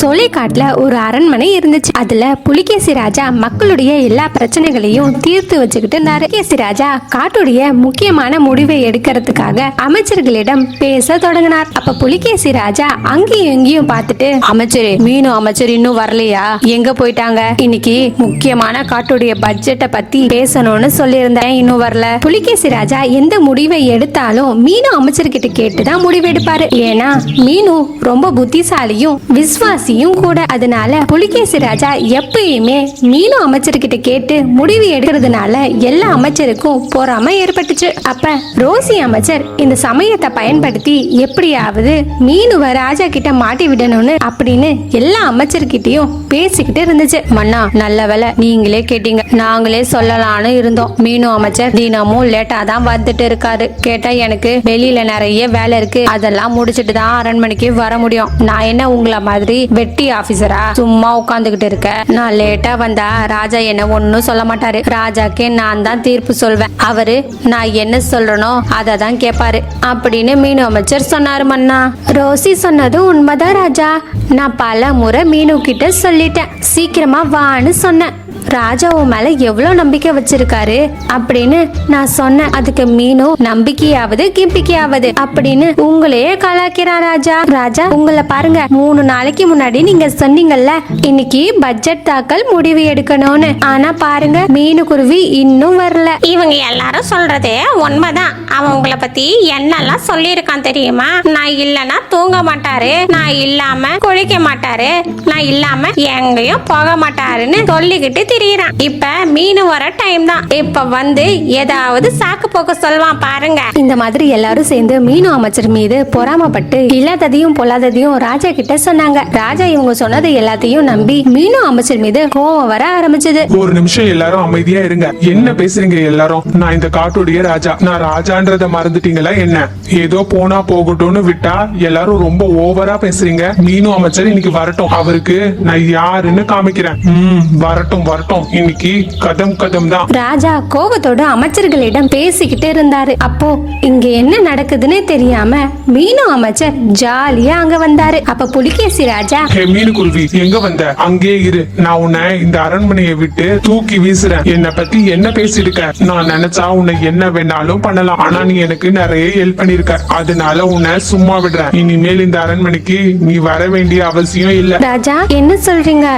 சோலைக்காட்டில் ஒரு அரண்மனை இருந்துச்சு. அதுல புலிகேசி ராஜா மக்களுடைய எல்லா பிரச்சனைகளையும் தீர்த்து வச்சுக்கிட்டு இருந்தாரு. கேசி ராஜா காட்டுடைய முக்கியமான முடிவை எடுக்கிறதுக்காக அமைச்சர்களிடம் பேச தொடங்கினார். அப்ப புலிகேசி ராஜா அங்கேயும் இங்கேயும் பார்த்துட்டு அமைச்சர் மீனும் அமைச்சர் இன்னும் வரலையா? எங்க போயிட்டாங்க? இன்னைக்கு முக்கியமான காட்டுடைய பட்ஜெட்டை பத்தி பேசணும்னு சொல்லியிருந்தேன் இன்னும் வரல. புலிகேசி ராஜா எந்த முடிவை எடுத்தாலும் மீனு அமைச்சர்கிட்ட கேட்டுதான் முடிவு எடுப்பாரு. ஏன்னா மீனு ரொம்ப புத்திசாலியும் ராசியும் கூட அதனால புலிகேசி ராஜா எப்பயுமே மீனு அமைச்சர்கிட்ட கேட்டு முடிவு எடுக்கிறதுனால எல்லா அமைச்சருக்கும் பொறாம ஏற்பட்டுச்சு. அப்ப ரோசி அமைச்சர் இந்த சமயத்தை பயன்படுத்தி எப்படியாவது மீனுவ ராஜா கிட்ட மாட்டி விடணும்னு அப்படின்னு எல்லா அமைச்சர்கிட்டயும் பேசிக்கிட்டு இருந்துச்சு. மன்னா நல்ல வேலை நீங்களே கேட்டீங்க. நாங்களே சொல்லலாம்னு இருந்தோம். மீனு அமைச்சர் தினமும் லேட்டா தான் வந்துட்டு இருக்காரு. கேட்டா எனக்கு வெளியில நிறைய வேலை இருக்கு. அதெல்லாம் முடிச்சிட்டு தான் அரண்மனைக்கு வர முடியும். நான் என்ன உங்களை மாதிரி வெட்டி ஆபீசரா? சும்மா உட்காந்துக்கிட்டு இருக்க. நான் லேட்டா வந்தா ராஜா என்ன ஒன்னும் சொல்ல மாட்டாரு. ராஜாக்கு நான் தான் தீர்ப்பு சொல்வேன். அவரு நான் என்ன சொல்றனோ அதை தான் கேட்பாரு அப்படின்னு மீனு அமைச்சர் சொன்னாரு மன்னா. ரோசி சொன்னது உண்மைதான் ராஜா. நான் பல முறை மீனு கிட்ட சொல்லிட்டேன். சீக்கிரமா வான்னு சொன்னேன். ராஜா உன் மேல எவ்வளவு நம்பிக்கை வச்சிருக்காரு? அப்படின்னு நான் சொன்னேன். அதுக்கு மீனு நம்பிக்கையாவது கிம்பிக்கையாவது அப்படின்னு உங்களையே கலாக்கிறான் ராஜா. ராஜா உங்களை பாருங்க. மூணு நாளைக்கு முன்னாடி நீங்க சொன்னீங்கல்ல இன்னைக்கு பட்ஜெட் தாக்கல் முடிவு எடுக்கணும்னு. ஆனா பாருங்க மீனு குருவி இன்னும் வரல. இவங்க எல்லாரும் சொல்றதே உண்மைதான். அவன் உங்களை பத்தி என்னெல்லாம் சொல்லியிருக்கான் தெரியுமா? நான் இல்லனா தூங்க மாட்டாரு. நான் இல்லாம குளிக்க மாட்டாரு. நான் இல்லாம எங்கேயும் போக மாட்டாருன்னு சொல்லிக்கிட்டு திரியிறான். இப்ப மீன் வர டைம் தான். இப்ப வந்து ஏதாவது சாக்கு போக்க சொல்வான் பாருங்க. இந்த மாதிரி எல்லாரும் சேர்ந்து மீனு அமைச்சர் மீது பொறாமப்பட்டு இல்லாததையும் பொல்லாததையும் ராஜா கிட்ட சொன்னாங்க. ராஜா இவங்க சொன்னது எல்லாத்தையும் நம்பி மீனு அமைச்சர் மீது கோவம் வர ஆரம்பிச்சது. ஒரு நிமிஷம் எல்லாரும் அமைதியா இருங்க. என்ன பேசுறீங்க எல்லாரும்? நான் இந்த காட்டுடைய ராஜா. நான் ராஜான்றத மறந்துட்டீங்களா என்ன? ஏதோ போனா போகட்டும்னு விட்டா எல்லாரும் ரொம்ப ஓவரா பேசுறீங்க. மீனு அமைச்சர் இன்னைக்கு வரட்டும். அவருக்கு நான் யாருன்னு காமிக்கிறேன். ம் வரட்டும். வரட்டும் இன்னைக்கு கதம் கதம் தான் ராஜா கோவத்தோட அமைச்சர்களிடம் பேசிக்கிட்டு இருந்தாரு. அப்போ இங்க என்ன நடக்குதுன்னு தெரியாம மீனு அமைச்சர் ஜாலியா அங்க வந்தாரு. அப்ப புலிகேசி ராஜா ஹே மீனு குருவி எங்க வந்த? அங்கே இரு. நான் உன்னை இந்த அரண்மனையை விட்டு தூக்கி வீசுறேன். என்னை பத்தி என்ன பேசிருக்க நான் நினைச்சா உன்னை என்ன வேணாலும் பண்ணலாம். ஆனா நீ எனக்கு நிறைய ஹெல்ப் பண்ணிருக்க அதனால உன்னை சும்மா விடுறேன். இனிமேல் இந்த அரண்மனைக்கு நீ வர வேண்டிய அவசியம் இல்ல. ராஜா என்ன சொல்றீங்க?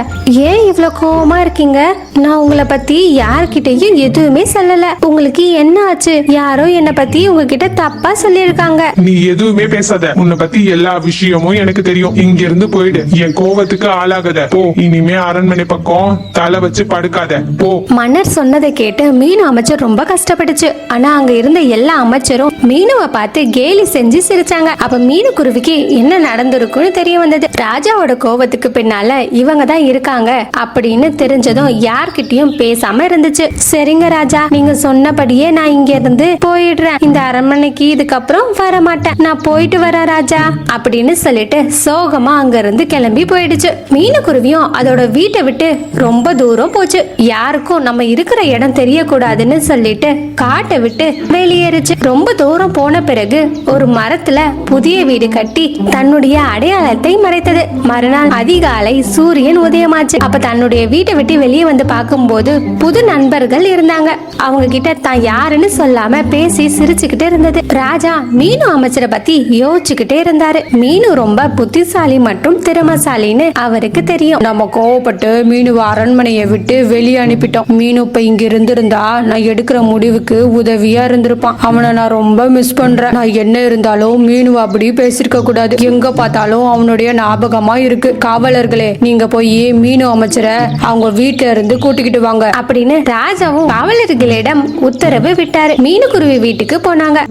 ஏன் இவ்ளோ கோவமா இருக்கீங்க? நான் உங்களை பத்தி யார்கிட்டயும் எதுவுமே சொல்லல. உங்களுக்கு என்ன ஆச்சு? யாரோ என்ன பத்தி உங்ககிட்ட தப்பா சொல்லியிருக்காங்க. நீ எதுவுமே பேசாத. உன்னை பத்தி எல்லா விஷயமும் எனக்கு தெரியும். இங்க இருந்து போயிடு. என் கோவத்துக்கு ஆளாகாத. போ. இனிமே அரண்மனை பக்கம் தலை வச்சு படுக்காத. போ. மன்னர் சொன்னதை கேட்டு மீனு அமைச்சர் ரொம்ப கஷ்டப்பட்டுச்சு. ஆனா அங்க இருந்த எல்லா அமைச்சரும் மீனுவை பார்த்து கேலி செஞ்சு சிரிச்சாங்க. அப்ப மீனு குருவிக்கு என்ன நடந்திருக்குன்னு தெரிய வந்தது. ராஜாவோட கோவத்துக்கு பின்னால இவங்க தான் இருக்காங்க அப்படின்னு தெரிஞ்சதும் யார்கிட்டயும் பேசாம இருந்துச்சு. சரிங்க ராஜா நீங்க சொன்னபடியே நான் இங்க இருந்து போயிடுறேன். இந்த அரண்மனைக்கு இதுக்கப்புறம் வர மாட்டேன் நான் போயிட்டு வர ராஜா அப்படின்னு சொல்லிட்டு சோகமா அங்க இருந்து கிளம்பி போயிடுச்சு. மீனுக்குருவியும் அதோட வீட்டை விட்டு ரொம்ப தூரம் போச்சு. யாருக்கும் நம்ம இருக்கிற இடம் தெரியக்கூடாதுன்னு சொல்லிட்டு காட்டை விட்டு வெளியேறுச்சு. ரொம்ப தூரம் போன பிறகு ஒரு மரத்துல புதிய வீடு கட்டி தன்னுடைய அடையாளத்தை மறைத்தது. மறுநாள் அதிகாலை சூரியன் உதயமாச்சு. அப்ப தன்னுடைய வீட்டை விட்டு வெளியே வந்து பார்க்கும்போது புது நண்பர்கள் இருந்தாங்க. அவங்க கிட்ட தான் யாருன்னு சொல்லாம பேசி சிரிச்சுக்கிட்டே இருந்தது. ராஜா மீனு அமைச்சரை பத்தி யோசிச்சுக்கிட்டே இருந்தாரு. மீனு ரொம்ப புத்திசாலி மற்றும் திறமசாலின்னு அவருக்கு தெரியும். நம்ம கோவப்பட்டு மீனுவை அரண்மனையை விட்டு வெளியே அனுப்பிட்டோம். மீனு இப்ப இங்க இருந்திருந்தா நான் எடுக்கிற முடிவுக்கு உதவியா இருந்திருப்பான். அவனை நான் ரொம்ப மிஸ் பண்றேன். நான் என்ன இருந்தாலும் மீனு அப்படி பேசிருக்க கூடாது. எங்க பார்த்தாலும் அவனுடைய ஞாபகமா இருக்கு. காவலர்களே நீங்க போய் மீனு அமைச்சரை அவங்க வீட்டுல இருந்து கூட்டிக்கிட்டு வாங்க அப்படின்னு ராஜாவும் காவலர்களிடம் உத்தரவு விட்டாரு. மீனுக்குருவி வீட்டுக்கு போனாங்க.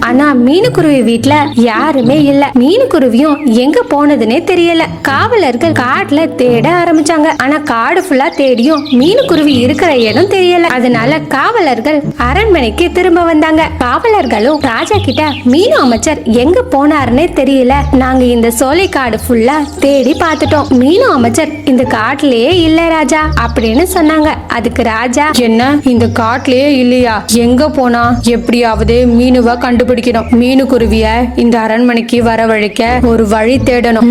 ஆனா மீனுக்குருவி வீட்ல யாருமே இல்ல. மீனுக்குருவியும் எங்க போனதுன்னே தெரியல. காவலர்கள் காட்டுல தேட ஆரம்பிச்சாங்க. ஆனா காடு ஃபுல்லா தேடியும் மீனுக்குருவி இருக்கிற இடம் தெரியல. அதனால காவலர்கள் அரண்மனைக்கு திரும்ப வந்தாங்க. காவலர்களும் ராஜா கிட்ட மீன் அமைச்சர் எங்க போனாருன்னே தெரியல. நாங்க இந்த சோலை காடு ஃபுல்லா தேடி பார்த்துட்டோம். மீனு அமைச்சர் இந்த காட்டுலயே இல்ல ராஜா அப்படின்னு சொன்னாங்க. அதுக்கு ராஜா என்ன? இந்த காட்டுலயே இல்லையா? எங்க போனா? எப்படியாவது மீனுவ கண்டுபிடி கண்டுபிடிக்கணும். மீனுக்குருவிய இந்த அரண்மனைக்கு வரவழைக்க ஒரு வழி தேடணும்.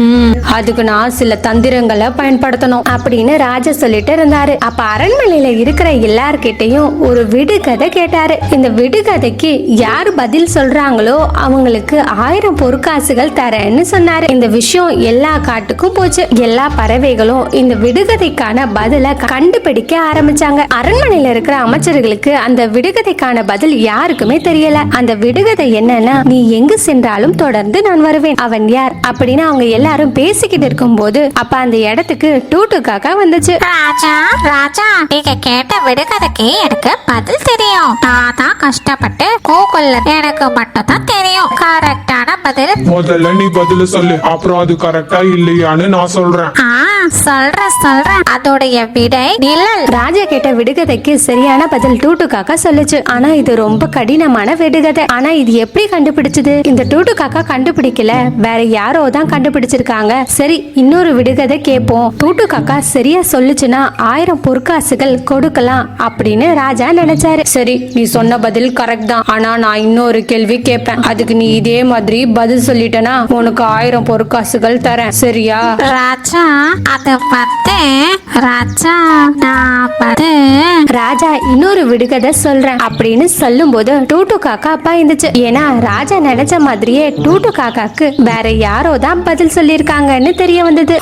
அதுக்கு நான் சில தந்திரங்களை பயன்படுத்தணும் அப்படின்னு ராஜா சொல்லிட்டு இருந்தாரு. அப்ப அரண்மனையில இருக்கிற எல்லார்கிட்டையும் ஒரு விடுகதை கேட்டாரு. இந்த விடுகதைக்கு யார் பதில் சொல்றாங்களோ அவங்களுக்கு ஆயிரம் பொற்காசுகள் தரேன்னு சொன்னாரு. இந்த விஷயம் எல்லா காட்டுக்கும் போச்சு. எல்லா பறவைகளும் இந்த விடுகதைக்கான பதிலை கண்டுபிடிக்க ஆரம்பிச்சாங்க. அரண்மனையில இருக்கிற அமைச்சர்களுக்கு அந்த விடுகதைக்கான பதில் யாருக்குமே தெரியல. அந்த விடுகதை என்னன்னா நீ எங்கு சென்றாலும் தொடர்ந்து நான் வருவேன். அவன் யார்? அப்படின்னு அவங்க எல்லாரும் பேசிக்கிட்டு இருக்கும்போது அப்ப அந்த இடத்துக்கு டூட்டு காக்கா வந்துச்சு. ராஜா ராஜா நீங்க கேட்ட விடுகதைக்கு எனக்கு பதில் தெரியும். நான் தான் கஷ்டப்பட்டு கூகுள்ல எனக்கு மட்டும் தான் தெரியும். பதில் முதல்ல நீ பதில சொல்லு. அப்புறம் அது கரெக்டா இல்லையான்னு நான் சொல்றேன். ஆ சொல்றேன் சொல்றேன். அதோடைய விடை நிழல். ராஜா கேட்ட விடுகதைக்கு சரியான பதில் டூட்டு காக்கா சொல்லுச்சு. ஆனா இது ரொம்ப கடினமான விடுகதை. ஆனா இது எப்படி கண்டுபிடிச்சது? இந்த டூட்டு காக்கா கண்டுபிடிக்கல. வேற யாரோ தான் கண்டுபிடிச்சிருக்காங்க. சரி இன்னொரு விடுகதை கேட்போம் டூட்டு காக்கா சரியா சொல்லுச்சுன்னா ஆயிரம் பொற்காசுகள் கொடுக்கலாம் அப்படின்னு ராஜா நினைச்சாரு. சரி நீ சொன்ன பதில் கரெக்ட் தான். ஆனா நான் இன்னொரு கேள்வி கேட்பேன் அதுக்கு நீ இதே மாதிரி பதில் சொல்லிட்டனா? உனக்கு ஆயிரம் பொற்காசுகள் தரேன். சரியா? ராஜா அது வந்து ராஜா நான் வந்து ராஜா இன்னொரு விடுகதை சொல்றேன் அப்படின்னு சொல்லும்போது டூட்டு காக்கா பயந்துச்சு. ஏன்னா ராஜா நினைச்ச மாதிரியே டூட்டு காக்காக்கு வேற யாரோ தான் பதில் சொல்லியிருக்காங்கன்னு தெரிய வந்தது.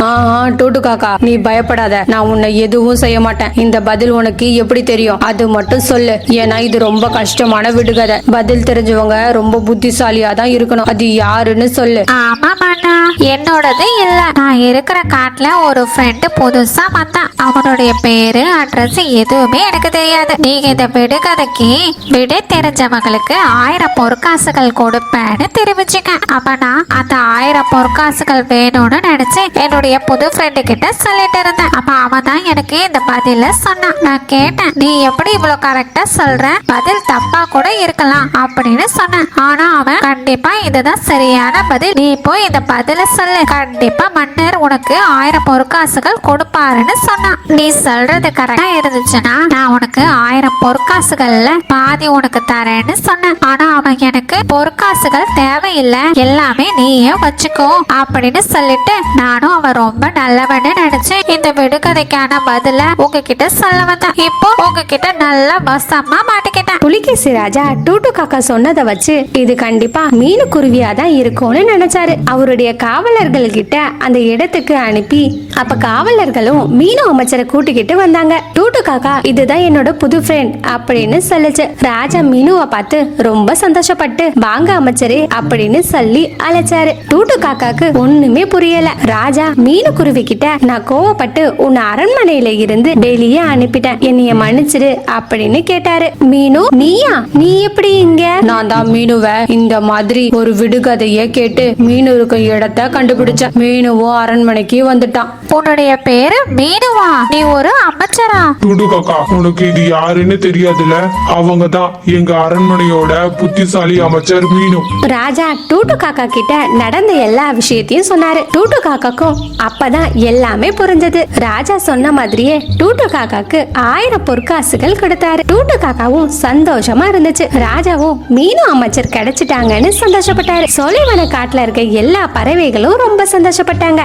டூட்டு காக்கா நீ பயப்படாத. நான் உன்னை எதுவும் செய்ய மாட்டேன். இந்த பதில் உனக்கு எப்படி தெரியும்? அது மட்டும் சொல்லு. ஏன்னா இது ரொம்ப கஷ்டமான விடுகதை. பதில் தெரிஞ்சவங்க ரொம்ப புத்திசாலியா தான் இருக்கணும். அது யாருன்னு சொல்லு. ஆமா மாட்டா என்னோடது இல்ல. நான் இருக்கிற காட்டுல ஒரு ஃப்ரெண்டு புதுசா வந்தான். அவனுடைய பேரு அட்ரஸ் எதுவுமே எனக்கு தெரியாது. நீங்க இந்த விடுகதைக்கு விடை தெரிஞ்சவங்களுக்கு ஆயிரம் பொற்காசுகள் கொடுப்பேன்னு தெரிவிச்சுங்க அப்ப நான் அந்த ஆயிரம் பொற்காசுகள் வேணும்னு நினைச்சு என்னுடைய புது ஃப்ரெண்டு கிட்ட சொல்லிட்டு இருந்தேன். அப்ப அவன் தான் எனக்கு இந்த பதில சொன்னான். நான் கேட்டேன் நீ எப்படி இவ்வளவு கரெக்டா சொல்ற? பதில் தப்பா கூட இருக்கலாம் அப்படின்னு சொன்னேன். ஆனா அவன் கண்டிப்பா இதுதான் சரியான பதில். நீ போய் இந்த பதில சொல்லு. கண்டிப்பா மன்னர் உனக்கு ஆயிரம் பொற்காசுகள் கொடுப்பாருன்னு சொன்னான். நீ சொல்றது கரெக்டா இருந்துச்சுன்னா நான் உனக்கு ஆயிரம் பொற்காசுகள்ல பாதி உனக்கு தரேன்னு சொன்னேன் ஆனா அவன் எனக்கு பொற்காசுகள் தேவையில்லை. எல்லாமே நீயே வச்சுக்கோ அப்படின்னு சொல்லிட்டு நானும் அவன் ரொம்ப நல்லவன்னு நினைச்சேன். இந்த விடுகதைக்கான பதில உங்ககிட்ட சொல்ல வந்தேன். இப்போ உங்ககிட்ட நல்லா வசமா மாட்டிக்கிட்டேன். புலிகேசி ராஜா டூட்டு காக்கா சொன்னதை வச்சு இது கண்டிப்பா மீனு குருவியா தான் இருக்கும்னு நினைச்சாரு. அவருடைய காவலர்கள் கிட்ட அந்த இடத்துக்கு அனுப்பி அப்ப காவலர்களும் மீனு அமைச்சரை கூட்டிக்கிட்டு வந்தாங்க. டூட்டு காக்கா இதுதான் என்னோட புது ஃப்ரெண்ட் அப்படின்னு சொல்லுச்சு. ராஜா மீனுவை பார்த்து ரொம்ப சந்தோஷப்பட்டு வாங்க அமைச்சரே அப்படின்னு சொல்லி அழைச்சாரு. டூட்டு காக்காக்கு ஒண்ணுமே புரியல. ராஜா மீனு குருவி கிட்ட நான் கோவப்பட்டு உன்னை அரண்மனையில இருந்து வெளியே அனுப்பிட்டேன். என்னைய மன்னிச்சிடு அப்படின்னு கேட்டாரு. மீனு நீயா? நீ எப்படி இங்க? நான் தான் மீனுவ. இந்த மாதிரி ஒரு விடுகதைய கேட்டு மீனு இருக்கும் இடத்த கண்டுபிடிச்சேன். மீனுவும் அரண்மனைக்கு வந்துட்டான். உன்னுடைய பேரு மீனுவா? நீ ஒரு அமைச்சரா? டுடு காக்கா உனக்கு இது யாருன்னு தெரியாதுல அவங்க தான் எங்க அரண்மனையோட புத்திசாலி அமைச்சர் மீனு. ராஜா டூட்டு காக்கா கிட்ட நடந்த எல்லா விஷயத்தையும் சொன்னாரு. டூட்டு காக்காக்கும் அப்பதான் எல்லாமே புரிஞ்சது. ராஜா சொன்ன மாதிரியே டூட்டு காக்காக்கு ஆயிரம் பொற்காசுகள் கொடுத்தாரு. டூட்டு காக்காவும் சந்தோஷமா இருந்துச்சு. ராஜாவும் மீனு அமைச்சர் கிடைச்சிட்டாங்கன்னு சந்தோஷப்பட்டாரு. சொலைவன காட்டுல இருக்க எல்லா பறவைகளும் ரொம்ப சந்தோஷப்பட்டாங்க.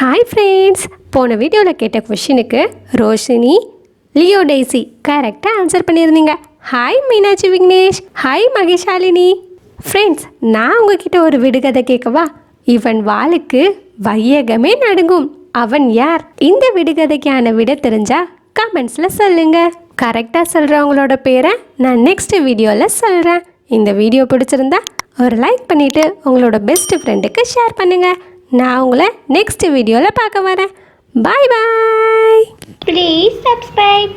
ஹாய் ஃப்ரெண்ட்ஸ் போன வீடியோவில் கேட்ட கொஷினுக்கு ரோஷினி லியோ டெய்ஸி கரெக்டாக ஆன்சர் பண்ணியிருந்தீங்க. Hi Meenakshi Vignesh. Hi Maheshalini. Friends நான் உங்ககிட்ட ஒரு விடுகதை கேட்கவா? இவன் வாளுக்கு வையகமே நடுங்கும். அவன் யார்? இந்த விடுகதைக்கான விட தெரிஞ்சா கமெண்ட்ஸில் சொல்லுங்க. கரெக்டாக சொல்கிறவங்களோட பேரை நான் நெக்ஸ்ட் வீடியோவில் சொல்கிறேன் இந்த வீடியோ பிடிச்சிருந்தா ஒரு லைக் பண்ணிவிட்டு உங்களோட பெஸ்ட் ஃப்ரெண்டுக்கு ஷேர் பண்ணுங்கள் நான் உங்களை நெக்ஸ்ட் வீடியோவில் பார்க்க வரேன். பாய் பாய் Please subscribe